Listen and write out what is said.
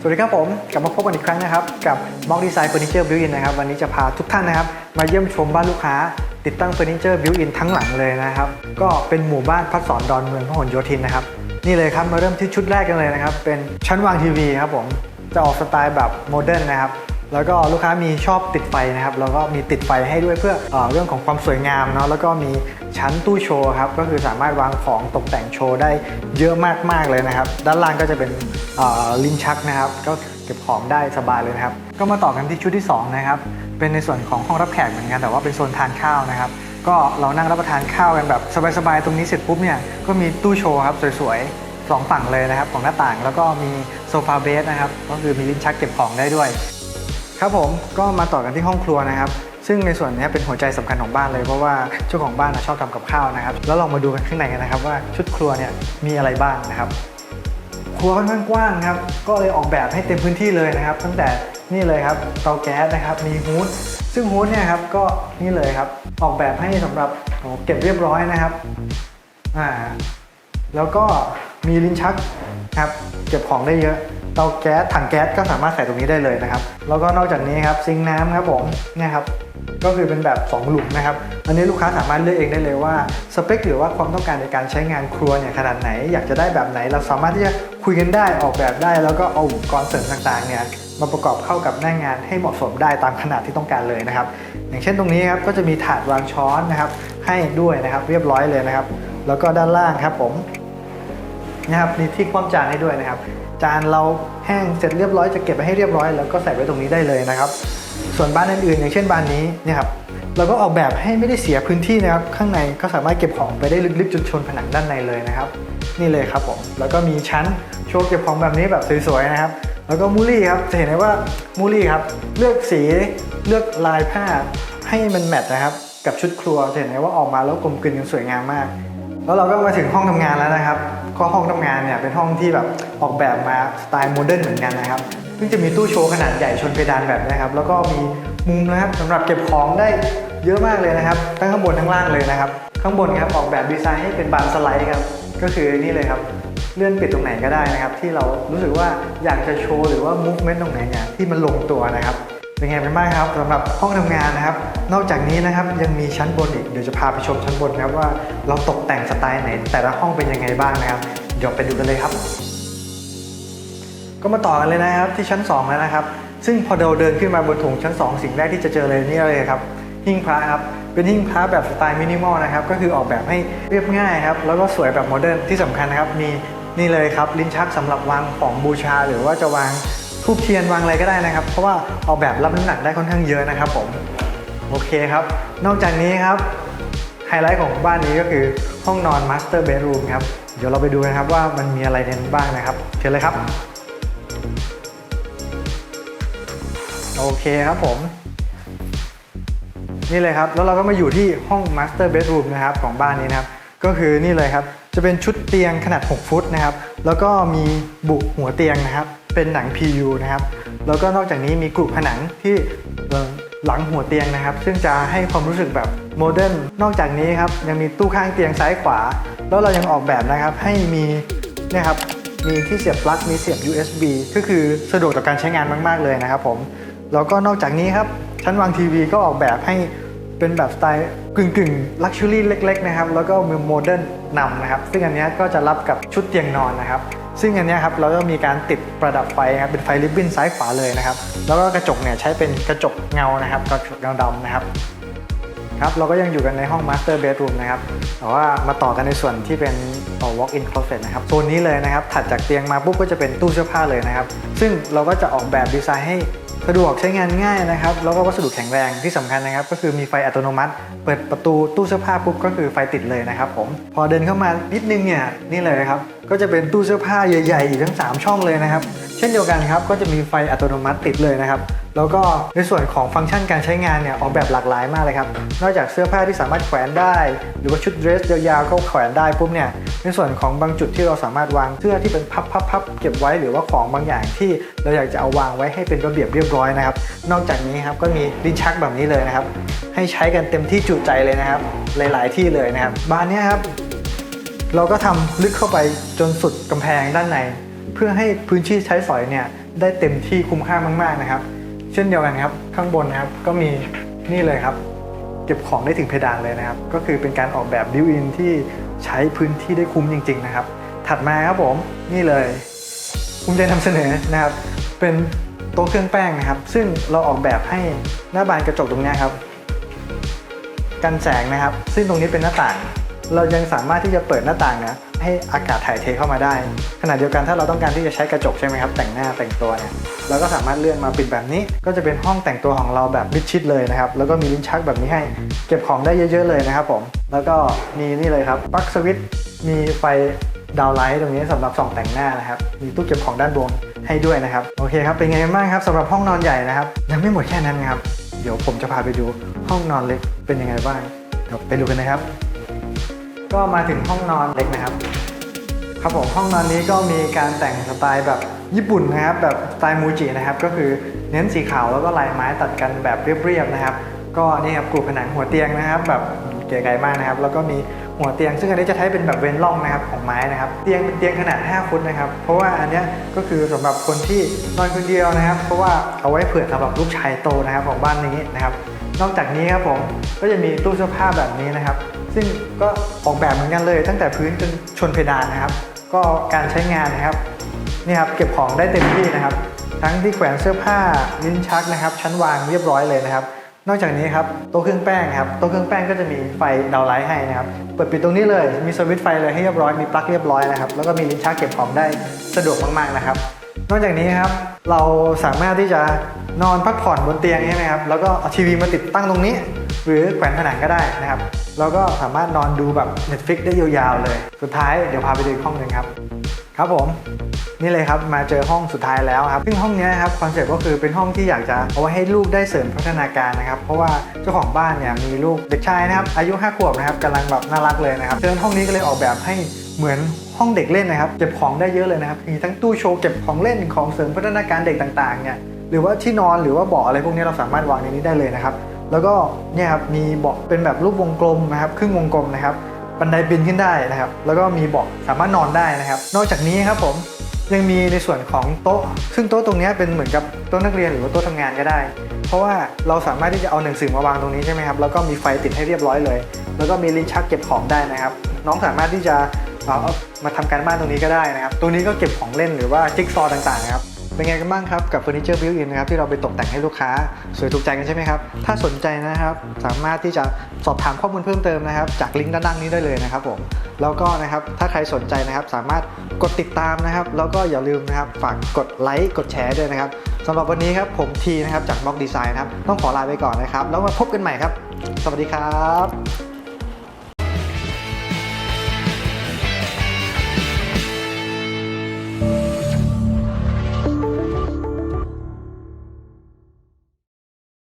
สวัสดีครับผม กลับมาพบกันอีกครั้งนะครับ กับ Mock Design Furniture Built-in นะครับ วันนี้จะพาทุกท่านนะครับ มาเยี่ยมชมบ้านลูกค้า ติดตั้งเฟอร์นิเจอร์บิวอินทั้งหลังเลยนะครับ ก็เป็นหมู่บ้านพัดสอนดอนเมืองพหลโยธินนะครับ นี่เลยครับ มาเริ่มที่ชุดแรกกันเลยนะครับ เป็นชั้นวางทีวีครับผม จะออกสไตล์แบบโมเดิร์นนะครับ แล้วก็ลูกค้ามีชอบติดไฟนะครับแล้วก็มีติดไฟให้ด้วยเพื่อเอเรื่องของความสวยงามเนาะแล้วก็มีชั้นตู้โชว์ครับก็คือสามารถวางของตกแต่งโชว์ได้เยอะมากๆเลยนะครับ ด้านล่างก็จะเป็นลิ้นชักนะครับ ก็เก็บของได้สบายเลยนะครับ ก็มาต่อกันที่ชุดที่สองนะครับเป็นในส่วนของห้องรับแขกเหมือนกันแต่ว่าเป็นโซนทานข้าวนะครับ ก็เรานั่งรับประทานข้าวกันแบบสบายๆตรงนี้เสร็จปุ๊บเนี่ยก็มีตู้โชว์ครับสวยๆสองฝั่งเลยนะครับของหน้าต่างแล้วก็มีโซฟาเบสนะครับก็คือมีลิ้นชักเก็บของได้ด้วย ครับผมก็มาต่อกันที่ห้องครัวนะครับ ซึ่งในส่วนนี้เป็นหัวใจสำคัญของบ้านเลยเพราะว่าเจ้าของบ้านชอบทำกับข้าวนะครับ แล้วเรามาดูกันข้างในกันนะครับ ว่าชุดครัวเนี่ยมีอะไรบ้างนะครับครัวค่อนข้างกว้างครับก็เลยออกแบบให้เต็มพื้นที่เลยนะครับ ตั้งแต่นี่เลยครับเตาแก๊สนะครับมีฮูดซึ่งฮูดเนี่ยครับก็นี่เลยครับออกแบบให้สำหรับเก็บเรียบร้อยนะครับอ่าแล้วก็มีลิ้นชักครับเก็บของได้เยอะ เตาแก๊สถังแก๊สก็สามารถใส่ตรงนี้ได้เลยนะครับ แล้วก็นอกจากนี้ครับซิงค์น้ำครับผมเนี่ยครับก็คือเป็นแบบ 2 หลุมนะครับ อันนี้ลูกค้าสามารถเลือกเองได้เลยว่าสเปคหรือว่าความต้องการในการใช้งานครัวเนี่ยขนาดไหน อยากจะได้แบบไหน เราสามารถที่จะคุยกันได้ออกแบบได้ แล้วก็เอาอุปกรณ์เสริมต่างๆเนี่ยมาประกอบเข้ากับหน้างานให้เหมาะสมได้ตามขนาดที่ต้องการเลยนะครับ อย่างเช่นตรงนี้ครับก็จะมีถาดวางช้อนนะครับให้ด้วยนะครับเรียบร้อยเลยนะครับ แล้วก็ด้านล่างครับผม นะครับมีที่คว่ำจานให้ด้วยนะครับ จานเราแห้งเสร็จเรียบร้อยจะเก็บไว้ให้เรียบร้อย แล้วก็ใส่ไว้ตรงนี้ได้เลยนะครับ ส่วนบ้านอื่นๆอย่างเช่นบ้านนี้นี่ยครับเราก็ออกแบบให้ไม่ได้เสียพื้นที่นะครับ ข้างในก็สามารถเก็บของไปได้ลึกๆจนชนผนังด้านในเลยนะครับ นี่เลยครับผมแล้วก็มีชั้นโชว์เก็บของแบบนี้แบบสวยๆนะครับ แล้วก็มูลี่ครับจะเห็นได้ว่ามูลี่ครับเลือกสีเลือกลายผ้าให้มันแมทนะครับกับชุดครัวจะเห็นได้ว่าออกมาแล้วกลมกลืนกันสวยงามมาก แล้วเราก็มาถึงห้องทำงานแล้วนะครับ ก็ห้องทำงานเนี่ยเป็นห้องที่แบบออกแบบมาสไตล์โมเดิร์นเหมือนกันนะครับซึ่งจะมีตู้โชว์ขนาดใหญ่ชนเพดานแบบนี้ครับแล้วก็มีมุมนะครับสำหรับเก็บของได้เยอะมากเลยนะครับทั้งข้างบนทั้งล่างเลยนะครับ ข้างบนครับออกแบบดีไซน์ให้เป็นบานสไลด์ครับก็คือนี่เลยครับเลื่อนปิดตรงไหนก็ได้นะครับ ที่เรารู้สึกว่าอยากจะโชว์หรือว่า movement ตรงไหนเนี่ยที่มันลงตัวนะครับ เป็นไงเป็นบ้างครับสำหรับห้องทำงานนะครับ นอกจากนี้นะครับยังมีชั้นบนอีกเดี๋ยวจะพาไปชมชั้นบนนะครับว่าเราตกแต่งสไตล์ไหน แต่ละห้องเป็นยังไงบ้างนะครับ เดี๋ยวไปดูกันเลยครับ ก็มาต่อกันเลยนะครับที่ชั้น 2 แล้วนะครับ ซึ่งพอเราเดินขึ้นมาบนโถงชั้น 2 สิ่งแรกที่จะเจอเลยนี่เลยครับหิ้งพระครับเป็นหิ้งพระแบบสไตล์มินิมอลนะครับก็คือออกแบบให้เรียบง่ายครับแล้วก็สวยแบบโมเดิร์นที่สำคัญนะครับมีนี่เลยครับลิ้นชักสำหรับวางของบูชาหรือว่าจะวาง ทูบเทียนวางอะไรก็ได้นะครับ เพราะว่าออกแบบรับน้ำหนักได้ค่อนข้างเยอะนะครับผมโอเคครับ นอกจากนี้ครับ ไฮไลท์ของบ้านนี้ก็คือห้องนอนมาสเตอร์เบดรูมครับ เดี๋ยวเราไปดูกันครับว่ามันมีอะไรในนั้นบ้างนะครับ เชิญเลยครับ โอเคครับผม นี่เลยครับ แล้วเราก็มาอยู่ที่ห้องมาสเตอร์เบดรูมนะครับของบ้านนี้นะครับ ก็คือนี่เลยครับ จะเป็นชุดเตียงขนาด 6 ฟุตนะครับ แล้วก็มีบุหัวเตียงนะครับ เป็นหนัง PU นะครับ แล้วก็นอกจากนี้มีกรุผนังที่หลังหัวเตียงนะครับ ซึ่งจะให้ความรู้สึกแบบโมเดิร์น นอกจากนี้ครับยังมีตู้ข้างเตียงซ้ายขวา แล้วเรายังออกแบบนะครับให้มีเนะครับมีที่เสียบปลั๊ก มีเสียบ USB ก็คือสะดวกต่อการใช้งานมาก ๆ เลยนะครับผม แล้วก็นอกจากนี้ครับชั้นวางทีวีก็ออกแบบให้เป็นแบบสไตล์กึ่งกึ่งลักชัวรี่เล็ก ๆ นะครับ แล้วก็มีโมเดิร์นนำนะครับ ซึ่งอันนี้ก็จะรับกับชุดเตียงนอนนะครับ ซึ่งอันนี้ครับเราก็มีการติดประดับไฟครับเป็นไฟริบบิ้นซ้ายขวาเลยนะครับ แล้วก็กระจกเนี่ยใช้เป็นกระจกเงานะครับกระจกเงาดำนะครับครับเราก็ยังอยู่กันในห้อง Master Bedroom นะครับแต่ว่ามาต่อกันในส่วนที่เป็นเอ่อ Walk-in Closet นะครับโซนนี้เลยนะครับถัดจากเตียงมาปุ๊บก็จะเป็นตู้เสื้อผ้าเลยนะครับ ซึ่งเราก็จะออกแบบดีไซน์ให้ สะดวกใช้งานง่ายนะครับ แล้วก็วัสดุแข็งแรงที่สำคัญนะครับ ก็คือมีไฟอัตโนมัติ เปิดประตูตู้เสื้อผ้าปุ๊บก็คือไฟติดเลยนะครับผมพอเดินเข้ามานิดนึงเนี่ยนี่เลยครับก็จะเป็นตู้เสื้อผ้าใหญ่ๆอีกทั้งสามช่องเลยนะครับ เช่นเดียวกันครับก็จะมีไฟอัตโนมัติติดเลยนะครับ แล้วก็ในส่วนของฟังก์ชันการใช้งานเนี่ยออกแบบหลากหลายมากเลยครับ นอกจากเสื้อผ้าที่สามารถแขวนได้ หรือว่าชุดเดรสยาวๆก็แขวนได้ปุ๊บเนี่ยในส่วนของบางจุดที่เราสามารถวางเสื้อที่เป็นพับๆเก็บไว้หรือว่าของบางอย่างที่เราอยากจะเอาวางไว้ให้เป็นระเบียบเรียบร้อยนะครับ นอกจากนี้ครับก็มีลิ้นชักแบบนี้เลยนะครับ ให้ใช้กันเต็มที่จุใจเลยนะครับ หลาย ๆ ที่เลยนะครับบานเนี้ยครับเราก็ทำลึกเข้าไปจนสุดกำแพงด้านใน พื่อให้พื้นที่ใช้สอยเนี่ยได้เต็มที่คุ้มค่ามากๆนะครับ เช่นเดียวกันครับข้างบนนะครับก็มีนี่เลยครับ เก็บของได้ถึงเพดานเลยนะครับ ก็คือเป็นการออกแบบบิวอินที่ใช้พื้นที่ได้คุ้มจริง ๆ นะครับ ถัดมาครับผมนี่เลยภูมิใจนำเสนอนะครับ เป็นโต๊ะเครื่องแป้งนะครับ ซึ่งเราออกแบบให้หน้าบานกระจกตรงเนี้ยครับ กันแสงนะครับ ซึ่งตรงนี้เป็นหน้าต่าง เรายังสามารถที่จะเปิดหน้าต่างนะ ให้อากาศถ่ายเทเข้ามาได้ ขณะเดียวกันถ้าเราต้องการที่จะใช้กระจกใช่ไหมครับ แต่งหน้าแต่งตัวเนี่ยเราก็สามารถเลื่อนมาปิดแบบนี้ ก็จะเป็นห้องแต่งตัวของเราแบบมิดชิดเลยนะครับ แล้วก็มีลิ้นชักแบบนี้ให้ เก็บของได้เยอะ ๆ เลยนะครับผมแล้วก็มีนี่เลยครับปลั๊กสวิตช์มีไฟดาวไลท์ตรงนี้สำหรับส่องแต่งหน้านะครับ มีตู้เก็บของด้านบนให้ด้วยนะครับ โอเคครับ เป็นไงกันบ้างครับสำหรับห้องนอนใหญ่นะครับ ยังไม่หมดแค่นั้นนะครับ เดี๋ยวผมจะพาไปดูห้องนอนเล็กเป็นยังไงบ้าง เดี๋ยวไปดูกันนะครับ ก็มาถึงห้องนอนเล็กนะครับ ครับผมห้องนอนนี้ก็มีการแต่งสไตล์แบบญี่ปุ่นนะครับ แบบสไตล์มูจินะครับ ก็คือเน้นสีขาวแล้วก็ลายไม้ตัดกันแบบเรียบๆนะครับ ก็นี่ครับกูผนังหัวเตียงนะครับ แบบเก๋ไก่มากนะครับ แล้วก็มีหัวเตียง ซึ่งอันนี้จะใช้เป็นแบบเว้นร่องนะครับของไม้นะครับ เตียงเป็นเตียงขนาด 5 ฟุตนะครับ เพราะว่าอันนี้ก็คือสำหรับคนที่นอนคนเดียวนะครับ เพราะว่าเอาไว้เผื่อสำหรับลูกชายโตนะครับของบ้านนี้นะครับ นอกจากนี้ครับผมก็จะมีตู้เสื้อผ้าแบบนี้นะครับซึ่งก็ออกแบบเหมือนกันเลยตั้งแต่พื้นจนชนเพดานนะครับ ก็การใช้งานนะครับนี่ครับเก็บของได้เต็มที่นะครับ ทั้งที่แขวนเสื้อผ้าลิ้นชักนะครับ ชั้นวางเรียบร้อยเลยนะครับ นอกจากนี้ครับโต๊ะเครื่องแป้งครับโต๊ะเครื่องแป้งก็จะมีไฟดาวไลท์ให้นะครับเปิดปิดตรงนี้เลยมีสวิตช์ไฟเลยให้เรียบร้อยมีปลั๊กเรียบร้อยนะครับแล้วก็มีลิ้นชักเก็บของได้สะดวกมากๆนะครับ นอกจากนี้ครับเราสามารถที่จะนอนพักผ่อนบนเตียงใช่ไหมครับแล้วก็เอาทีวีมาติดตั้งตรงนี้ หรือแขวนผนังก็ได้นะครับ แล้วก็สามารถนอนดูแบบ Netflix ได้ยาวๆเลย สุดท้ายเดี๋ยวพาไปดูห้องหนึ่งครับ ครับผมนี่เลยครับมาเจอห้องสุดท้ายแล้วครับซึ่งห้องนี้ครับคอนเซ็ปต์ก็คือเป็นห้องที่อยากจะเอาไว้ให้ลูกได้เสริมพัฒนาการนะครับเพราะว่าเจ้าของบ้านเนี่ยมีลูกเด็กชายนะครับอายุ 5 ขวบนะครับกำลังแบบน่ารักเลยนะครับเชิญห้องนี้ก็เลยออกแบบให้เหมือนห้องเด็กเล่นนะครับเก็บของได้เยอะเลยนะครับมีทั้งตู้โชว์เก็บของเล่นของเสริมพัฒนาการเด็กต่างๆเนี่ยหรือว่าที่นอนหรือว่าเบาะอะไรพวกนี้เราสามารถวางในนี้ได้เลยนะครับ แล้วก็เนี่ยครับมีเบาะเป็นแบบรูปวงกลมนะครับครึ่งวงกลมนะครับบันไดปีนขึ้นได้นะครับ แล้วก็มีเบาะสามารถนอนได้นะครับ นอกจากนี้ครับผมยังมีในส่วนของโต๊ะ ซึ่งโต๊ะตรงนี้เป็นเหมือนกับโต๊ะนักเรียนหรือว่าโต๊ะทำงานก็ได้ เพราะว่าเราสามารถที่จะเอาหนังสือมาวางตรงนี้ใช่ไหมครับ แล้วก็มีไฟติดให้เรียบร้อยเลย แล้วก็มีลิ้นชักเก็บของได้นะครับ น้องสามารถที่จะเอามาทำการบ้านตรงนี้ก็ได้นะครับ ตรงนี้ก็เก็บของเล่นหรือว่าจิ๊กซอว์ต่างๆนะครับ เป็นไงกันบ้างครับกับเฟอร์นิเจอร์บิวอินนะครับที่เราไปตกแต่งให้ลูกค้า สวยถูกใจกันใช่ไหมครับ ถ้าสนใจนะครับ สามารถที่จะสอบถามข้อมูลเพิ่มเติมนะครับ จากลิงก์ด้านล่างนี้ได้เลยนะครับผมแล้วก็นะครับถ้าใครสนใจนะครับ สามารถกดติดตามนะครับ แล้วก็อย่าลืมนะครับฝากกดไลค์กดแชร์ด้วยนะครับสำหรับวันนี้ครับผมทีนะครับจากม็อกดีไซน์นะครับต้องขอลาไปก่อนนะครับ แล้วมาพบกันใหม่ครับ สวัสดีครับ